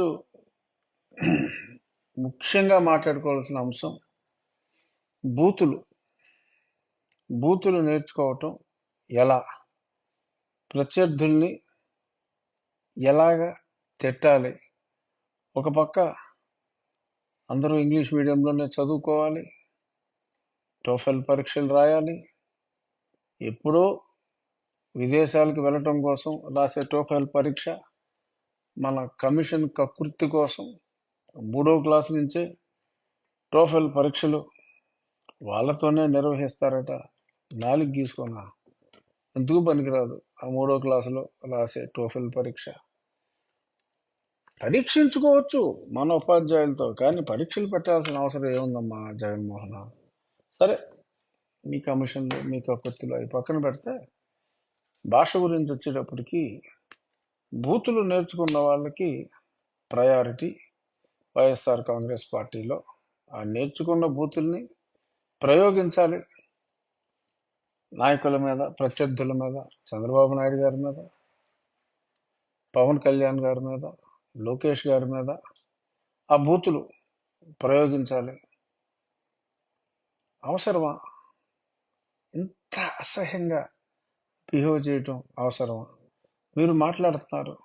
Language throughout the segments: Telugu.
ఈరోజు ముఖ్యంగా మాట్లాడుకోవాల్సిన అంశం బూతులు. బూతులు నేర్చుకోవటం ఎలా? ప్రత్యర్థుల్ని ఎలాగ తిట్టాలి? ఒక పక్క అందరూ ఇంగ్లీష్ మీడియంలోనే చదువుకోవాలి టోఫెల్ పరీక్షలు రాయాలి ఎప్పుడో విదేశాలకు వెళ్ళటం కోసం రాసే టోఫెల్ పరీక్ష మన కమిషన్ కకృతి కోసం మూడో క్లాస్ నుంచే టోఫెల్ పరీక్షలు వాళ్ళతోనే నిర్వహిస్తారట. నాలుగు గీసుకున్నా. ఎందుకు పనికిరాదు? ఆ మూడో క్లాసులో రాసే టోఫెల్ పరీక్ష. పరీక్షించుకోవచ్చు మన ఉపాధ్యాయులతో కానీ పరీక్షలు పెట్టాల్సిన అవసరం ఏముందమ్మా జగన్మోహన్ సరే మీ కమిషన్లు మీ కకృతిలో అవి పక్కన పెడితే భాష గురించి వచ్చేటప్పటికి బూతులు నేర్చుకున్న వాళ్ళకి ప్రయారిటీ వైఎస్ఆర్ కాంగ్రెస్ పార్టీలో. ఆ నేర్చుకున్న బూతుల్ని ప్రయోగించాలి. నాయకుల మీద ప్రత్యర్థుల మీద చంద్రబాబు నాయుడు గారి మీద పవన్ కళ్యాణ్ గారి మీద లోకేష్ గారి మీద ఆ బూతులు ప్రయోగించాలి. అవసరమా? ఇంత అసహ్యంగా బిహేవ్ చేయటం అవసరమా? మీరు మాట్లాడుతున్నారు.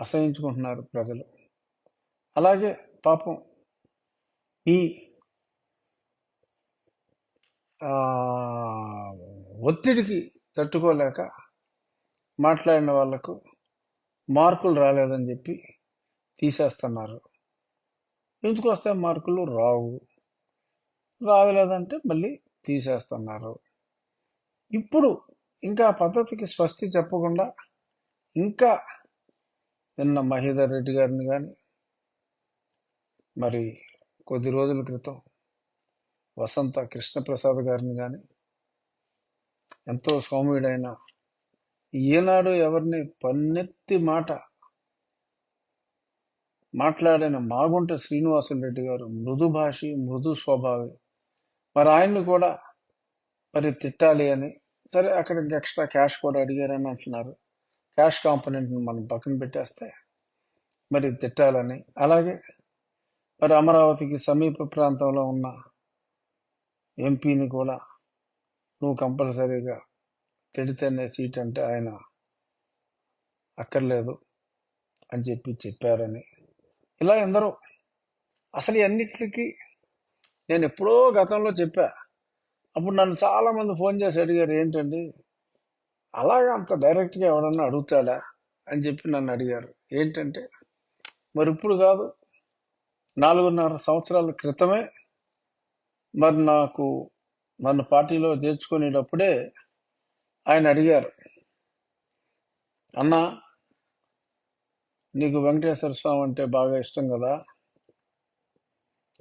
అసహించుకుంటున్నారు ప్రజలు. అలాగే పాపం ఈ ఒత్తిడికి తట్టుకోలేక మాట్లాడిన వాళ్ళకు మార్కులు రాలేదని చెప్పి తీసేస్తున్నారు. ఎందుకు వస్తే మార్కులు రావు? రావలేదంటే మళ్ళీ తీసేస్తున్నారు. ఇప్పుడు ఇంకా పద్ధతికి స్వస్తి చెప్పకుండా ఇంకా నిన్న మహేందర్ రెడ్డి గారిని కానీ మరి కొద్ది రోజుల క్రితం వసంత కృష్ణప్రసాద్ గారిని కానీ ఎంతో సౌమ్యుడైన ఈనాడు ఎవరిని పన్నెత్తి మాట మాట్లాడిన మాగుంట శ్రీనివాసులు రెడ్డి గారు మృదుభాషి మృదు స్వభావి. మరి ఆయన్ని కూడా మరి తిట్టాలి అని సరే అక్కడ ఎక్స్ట్రా క్యాష్ కూడా అడిగారని అంటున్నారు. క్యాష్ కాంపోనెంట్ని మనం పక్కన పెట్టేస్తే మరి తిట్టాలని. అలాగే మరి అమరావతికి సమీప ప్రాంతంలో ఉన్న ఎంపీని కూడా నువ్వు కంపల్సరీగా తిడితేనే సీట్ అంటే ఆయన అక్కర్లేదు అని చెప్పి చెప్పారని. ఇలా ఎందరో అసలు ఈ అన్నిటికీ నేను ఎప్పుడో గతంలో చెప్పా అప్పుడు నన్ను చాలామంది ఫోన్ చేసి అడిగారు ఏంటండి? అలాగే అంత డైరెక్ట్గా ఎవరన్నా అడుగుతాడా? అని చెప్పి నన్ను అడిగారు. ఏంటంటే మరి ఇప్పుడు కాదు నాలుగున్నర సంవత్సరాల క్రితమే మరి నాకు నన్ను పార్టీలో చేర్చుకునేటప్పుడే ఆయన అడిగారు. అన్నా నీకు వెంకటేశ్వర స్వామి అంటే బాగా ఇష్టం కదా?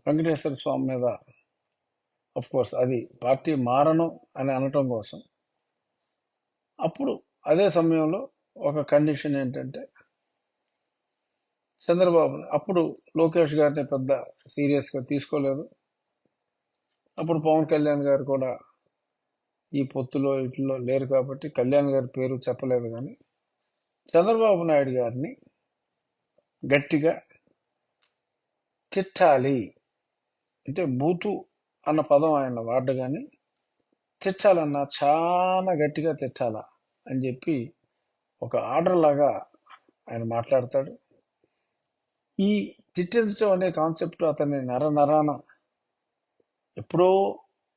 వెంకటేశ్వర స్వామి మీద అఫ్ కోర్స్ అది పార్టీ మారను అని అనటం కోసం. అప్పుడు అదే సమయంలో ఒక కండిషన్ ఏంటంటే చంద్రబాబు అప్పుడు లోకేష్ గారిని పెద్ద సీరియస్గా తీసుకోలేదు. అప్పుడు పవన్ కళ్యాణ్ గారు కూడా ఈ పొత్తులో ఇట్లో లేరు కాబట్టి కళ్యాణ్ గారి పేరు చెప్పలేదు కానీ చంద్రబాబు నాయుడు గారిని గట్టిగా తిట్టాలి. అంటే బూతు అన్న పదం ఆయన వాడ్డ కానీ తెచ్చాలన్నా చాలా గట్టిగా తెచ్చాలా అని చెప్పి ఒక ఆర్డర్ లాగా ఆయన మాట్లాడతాడు. ఈ తిట్టించడం అనే కాన్సెప్ట్ అతని నర నరాన ఎప్పుడో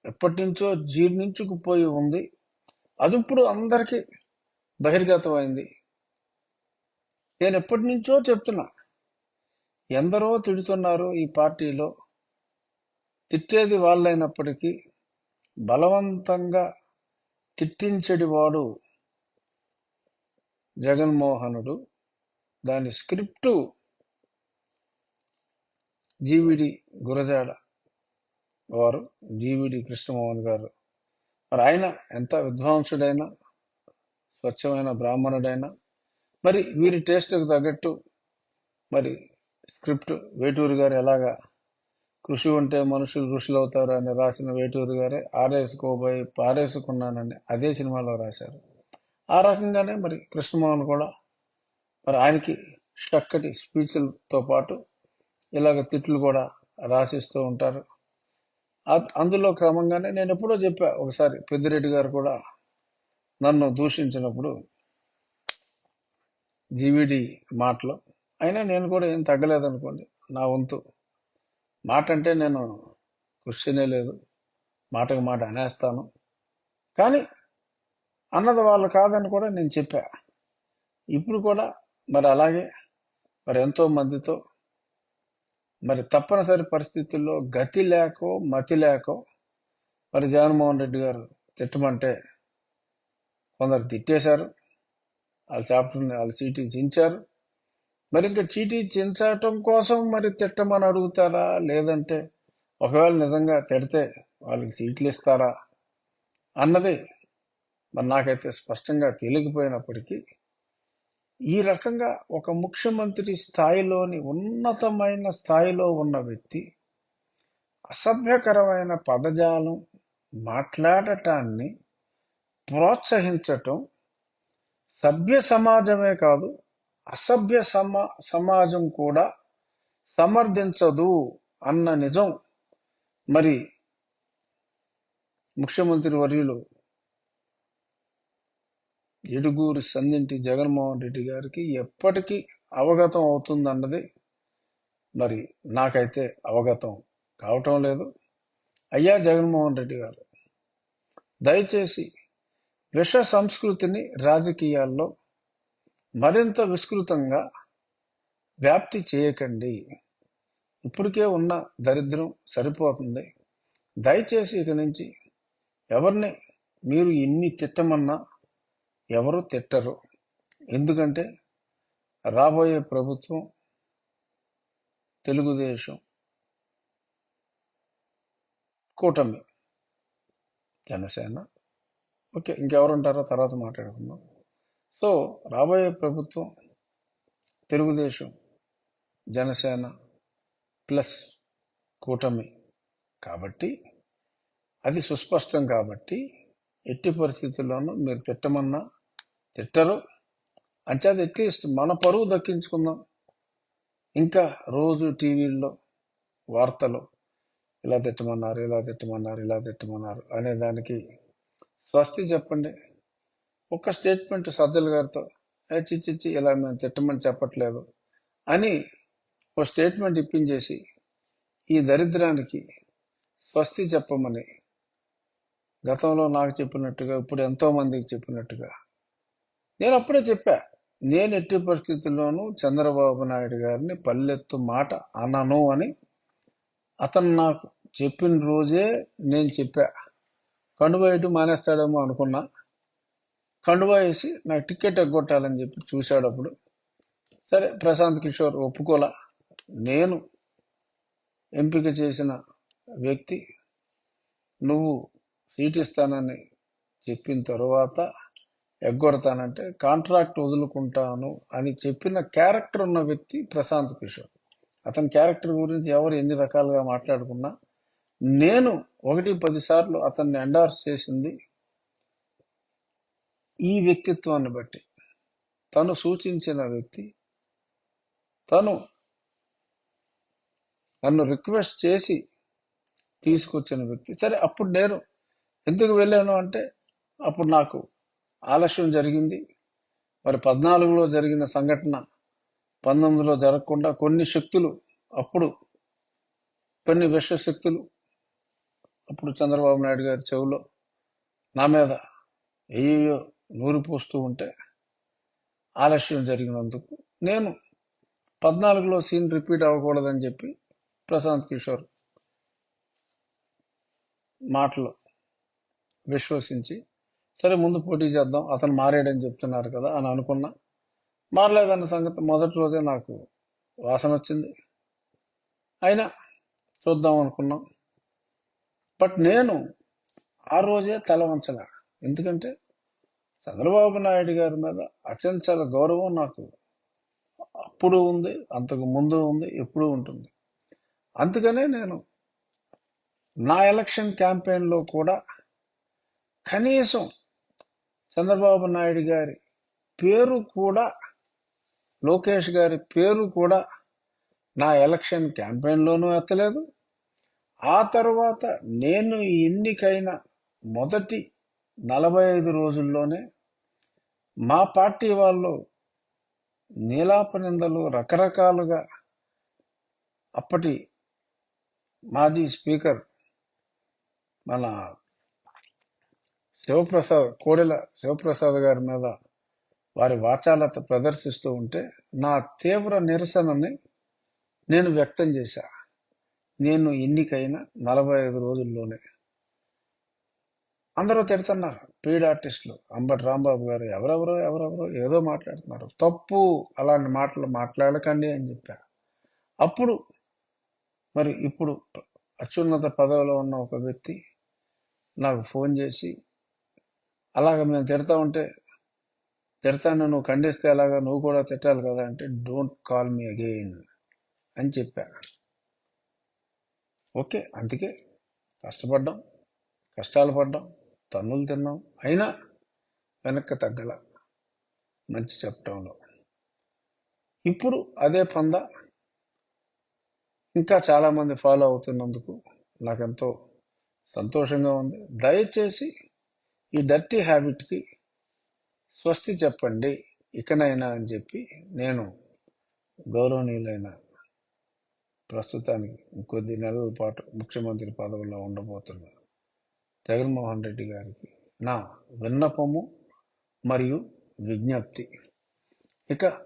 ఎప్పటి నుంచో జీర్ణించుకుపోయి ఉంది. అది ఇప్పుడు అందరికీ బహిర్గతమైంది. నేను ఎప్పటి నుంచో చెప్తున్నా ఎందరో తిడుతున్నారు ఈ పార్టీలో తిట్టేది వాళ్ళైనప్పటికీ బలవంతంగా తిట్టించడివాడు జగన్మోహనుడు. దాని స్క్రిప్టు జీవిడి గురజాడ వారు జీవిడి కృష్ణమోహన్ గారు. మరి ఆయన ఎంత విద్వాంసుడైనా స్వచ్ఛమైన బ్రాహ్మణుడైనా మరి వీరి టేస్ట్కి తగ్గట్టు మరి స్క్రిప్ట్ వేటూరు గారు ఎలాగా కృషి ఉంటే మనుషులు ఋషులు అవుతారు అని రాసిన వేటూరు గారే ఆరేసుకోబోయి పారేసుకున్నానని అదే సినిమాలో రాశారు. ఆ రకంగానే మరి కృష్ణమోహన్ కూడా మరి ఆయనకి చక్కటి స్పీచ్లతో పాటు ఇలాగ తిట్లు కూడా రాసిస్తూ ఉంటారు. అందులో క్రమంగానే నేను ఎప్పుడో చెప్పా ఒకసారి పెద్దిరెడ్డి గారు కూడా నన్ను దూషించినప్పుడు జీవిడి మాటలు. అయినా నేను కూడా ఏం తగ్గలేదనుకోండి నా వంతు. మాట అంటే నేను క్వశ్చనే లేదు. మాటకు మాట అనేస్తాను. కానీ అన్నది వాళ్ళు కాదని కూడా నేను చెప్పా. ఇప్పుడు కూడా మరి అలాగే మరి ఎంతో మందితో మరి తప్పనిసరి పరిస్థితుల్లో గతి లేకో మతి లేకో మరి జగన్మోహన్ రెడ్డి గారు తిట్టమంటే కొందరు తిట్టేశారు. వాళ్ళ చాప్టర్ని వాళ్ళ సీటు చించారు మరి ఇంకా చీటీ చించటం కోసం మరి తిట్టమని అడుగుతారా? లేదంటే ఒకవేళ నిజంగా తిడితే వాళ్ళకి సీట్లు ఇస్తారా? అన్నది మరి నాకైతే స్పష్టంగా తెలియకపోయినప్పటికీ ఈ రకంగా ఒక ముఖ్యమంత్రి స్థాయిలోని ఉన్నతమైన స్థాయిలో ఉన్న వ్యక్తి అసభ్యకరమైన పదజాలం మాట్లాడటాన్ని ప్రోత్సహించటం సభ్య సమాజమే కాదు అసభ్య సమా సమాజం కూడా సమర్థించదు అన్న నిజం. మరి ముఖ్యమంత్రి వర్యులు ఎడుగూరి సందింటి జగన్మోహన్ రెడ్డి గారికి ఎప్పటికీ అవగతం అవుతుందన్నది మరి నాకైతే అవగతం కావటం లేదు. అయ్యా జగన్మోహన్ రెడ్డి గారు దయచేసి విష సంస్కృతిని రాజకీయాల్లో మరింత విస్తృతంగా వ్యాప్తి చేయకండి. ఇప్పటికే ఉన్న దరిద్రం సరిపోతుంది. దయచేసి ఇక నుంచి ఎవరిని మీరు ఎన్ని తిట్టమన్నా ఎవరు తిట్టరు. ఎందుకంటే రాబోయే ప్రభుత్వం తెలుగుదేశం కూటమి. జనసేన. ఓకే ఇంకెవరుంటారో తర్వాత మాట్లాడుకుందాం. సో రాబోయే ప్రభుత్వం తెలుగుదేశం జనసేన ప్లస్ కూటమి కాబట్టి అది సుస్పష్టం కాబట్టి ఎట్టి పరిస్థితుల్లోనూ మీరు తిట్టమన్నా తిట్టరు. అంచేది అట్లీస్ట్ మన పరువు దక్కించుకుందాం. ఇంకా రోజు టీవీల్లో వార్తలు ఇలా తిట్టమన్నారు ఇలా తిట్టమన్నారు ఇలా తిట్టమన్నారు అనే దానికి స్వస్తి చెప్పండి. ఒక్క స్టేట్మెంట్ సజ్జల గారితో చిచ్చి ఇలా మేము తిట్టమని చెప్పట్లేదు అని ఒక స్టేట్మెంట్ ఇప్పించేసి ఈ దరిద్రానికి స్వస్తి చెప్పమని గతంలో నాకు చెప్పినట్టుగా ఇప్పుడు ఎంతోమందికి చెప్పినట్టుగా నేను అప్పుడే చెప్పా. నేను ఎట్టి పరిస్థితుల్లోనూ చంద్రబాబు నాయుడు గారిని పల్లెత్తు మాట అనను అని అతను నాకు చెప్పిన రోజే నేను చెప్పా. కండువా మానేస్తాడేమో అనుకున్నా. కండువా వేసి నాకు టికెట్ ఎగ్గొట్టాలని చెప్పి చూశాడు అప్పుడు సరే ప్రశాంత్ కిషోర్ ఒప్పుకోలా. నేను ఎంపిక చేసిన వ్యక్తి నువ్వు సీట్ ఇస్తానని చెప్పిన తర్వాత ఎగ్గొడతానంటే కాంట్రాక్ట్ వదులుకుంటాను అని చెప్పిన క్యారెక్టర్ ఉన్న వ్యక్తి ప్రశాంత్ కిషోర్. అతని క్యారెక్టర్ గురించి ఎవరు ఎన్ని రకాలుగా మాట్లాడుకున్నా నేను ఒకటి పదిసార్లు అతన్ని ఎండార్స్ చేసింది ఈ వ్యక్తిత్వాన్ని బట్టి. తను సూచించిన వ్యక్తి తను నన్ను రిక్వెస్ట్ చేసి తీసుకొచ్చిన వ్యక్తి. సరే అప్పుడు నేను ఎందుకు వెళ్ళాను అంటే అప్పుడు నాకు ఆలస్యం జరిగింది. మరి పద్నాలుగులో జరిగిన సంఘటన పంతొమ్మిదిలో జరగకుండా కొన్ని శక్తులు అప్పుడు కొన్ని విశ్వశక్తులు శక్తులు అప్పుడు చంద్రబాబు నాయుడు గారి చెవులో నా మీద ఏయో నూరు పోస్తూ ఉంటే ఆలస్యం జరిగినందుకు నేను పద్నాలుగులో సీన్ రిపీట్ అవ్వకూడదని చెప్పి ప్రశాంత్ కిషోర్ మాటలు విశ్వసించి సరే ముందు పోటీ చేద్దాం అతను మారాడని చెప్తున్నారు కదా అని అనుకున్నా. మారలేదన్న సంగతి మొదటి రోజే నాకు వాసన వచ్చింది. అయినా చూద్దాం అనుకున్నాం. బట్ నేను ఆ రోజే తల వంచలే. ఎందుకంటే చంద్రబాబు నాయుడు గారి మీద అచంచల గౌరవం నాకు అప్పుడు ఉంది అంతకు ముందు ఉంది ఎప్పుడూ ఉంటుంది. అందుకనే నేను నా ఎలక్షన్ క్యాంపెయిన్లో కూడా కనీసం చంద్రబాబు నాయుడు గారి పేరు కూడా లోకేష్ గారి పేరు కూడా నా ఎలక్షన్ క్యాంపెయిన్లోనూ ఎత్తలేదు. ఆ తర్వాత నేను ఎన్నికైన మొదటి నలభై ఐదు రోజుల్లోనే మా పార్టీ వాళ్ళు నీలాప నిందలు రకరకాలుగా అప్పటి మాజీ స్పీకర్ మన శివప్రసాద్ కోడెల శివప్రసాద్ గారి మీద వారి వాచాలత ప్రదర్శిస్తూ ఉంటే నా తీవ్ర నిరసనని నేను వ్యక్తం చేశా. నేను ఎన్నికైన నలభై ఐదు రోజుల్లోనే. అందరూ తిడుతున్నారు. పీడ్ ఆర్టిస్టులు. అంబటి రాంబాబు గారు ఎవరెవరో ఎవరెవరో ఏదో మాట్లాడుతున్నారు. తప్పు అలాంటి మాటలు మాట్లాడకండి అని చెప్పారు అప్పుడు మరి ఇప్పుడు అత్యున్నత పదవిలో ఉన్న ఒక వ్యక్తి నాకు ఫోన్ చేసి అలాగ మేము తిడతా ఉంటే తిడతాను నువ్వు ఖండిస్తే అలాగా నువ్వు కూడా తిట్టాలి కదా అంటే డోంట్ కాల్ మీ అగెయిన్ అని చెప్పాను ఓకే అందుకే కష్టపడ్డాం కష్టాలు పడ్డాం. తన్నులు తిన్నాం. అయినా వెనక్కి తగ్గల మంచి చెప్పటంలో. ఇప్పుడు అదే పంద ఇంకా చాలామంది ఫాలో అవుతున్నందుకు నాకెంతో సంతోషంగా ఉంది. దయచేసి ఈ డర్టీ హ్యాబిట్కి స్వస్తి చెప్పండి. ఇకనైనా అని చెప్పి నేను గౌరవనీయులైన ప్రస్తుతానికి ఇంకొద్ది నెలల పాటు ముఖ్యమంత్రి పదవిలో ఉండబోతున్నాను. జగన్మోహన్ రెడ్డి గారికి నా విన్నపము మరియు విజ్ఞప్తి. ఇక